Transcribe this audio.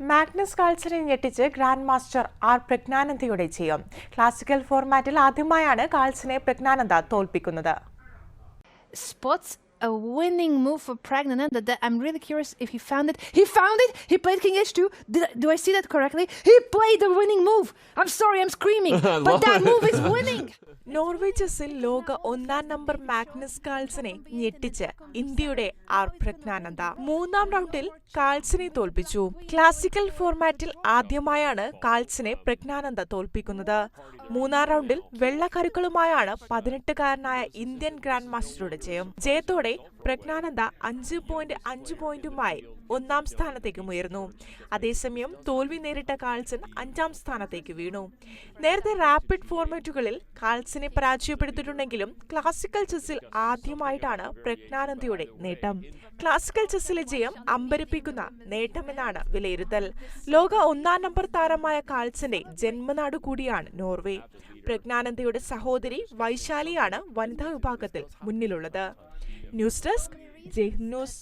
Magnus കാൾസറെ ഞെട്ടിച്ച് grandmaster R പ്രജ്ഞാനന്ദയുടെ ജയം. ക്ലാസിക്കൽ ഫോർമാറ്റിൽ ആദ്യമായാണ് കാൾസിനെ Praggnanandhaa തോൽപ്പിക്കുന്നത്. Spots a winning move for Pragnananda that I'm really curious if he found it. He found it! He played King H2. Did, I- do I see that correctly? He played the winning move! I'm sorry, I'm screaming, but that move is winning! നോർവേജസിൽ ലോക ഒന്നാം number Magnus കാൾസിനെ ഞെട്ടിച്ച് ഇന്ത്യയുടെ R Praggnanandhaa മൂന്നാം റൗണ്ടിൽ കാൾസിനെ തോൽപ്പിച്ചു classical ഫോർമാറ്റിൽ ആദ്യമായാണ് കാൾസിനെ പ്രജ്ഞാനന്ദ തോൽപ്പിക്കുന്നത് മൂന്നാം റൗണ്ടിൽ വെള്ളക്കരുക്കളുമായാണ് പതിനെട്ടുകാരനായ ഇന്ത്യൻ ഗ്രാൻഡ് മാസ്റ്ററുടെ ജയം ജയത്തോടെ Friday പ്രജ്ഞാനന്ദ അഞ്ച് പോയിന്റ് അഞ്ച് പോയിന്റുമായി ഒന്നാം സ്ഥാനത്തേക്കും ഉയർന്നു. അതേസമയം തോൽവി നേരിട്ട കാൾസൺ അഞ്ചാം സ്ഥാനത്തേക്ക് വീണു. നേരത്തെ റാപ്പിഡ് ഫോർമാറ്റുകളിൽ കാൾസനെ പരാജയപ്പെടുത്തിയിട്ടുണ്ടെങ്കിലും ക്ലാസിക്കൽ ചെസ്സിൽ ആദ്യമായിട്ടാണ് പ്രജ്ഞാനന്ദയുടെ നേട്ടം. ക്ലാസിക്കൽ ചെസ്സിലെ ജയം അമ്പരിപ്പിക്കുന്ന നേട്ടമെന്നാണ് വിലയിരുത്തൽ. ലോക ഒന്നാം നമ്പർ താരമായ കാൾസന്റെ ജന്മനാട് കൂടിയാണ് നോർവേ. പ്രജ്ഞാനന്ദയുടെ സഹോദരി വൈശാലിയാണ് വനിതാ വിഭാഗത്തിൽ മുന്നിലുള്ളത്. ന്യൂസ് ഡെസ്ക് ജയ് ന്യൂസ്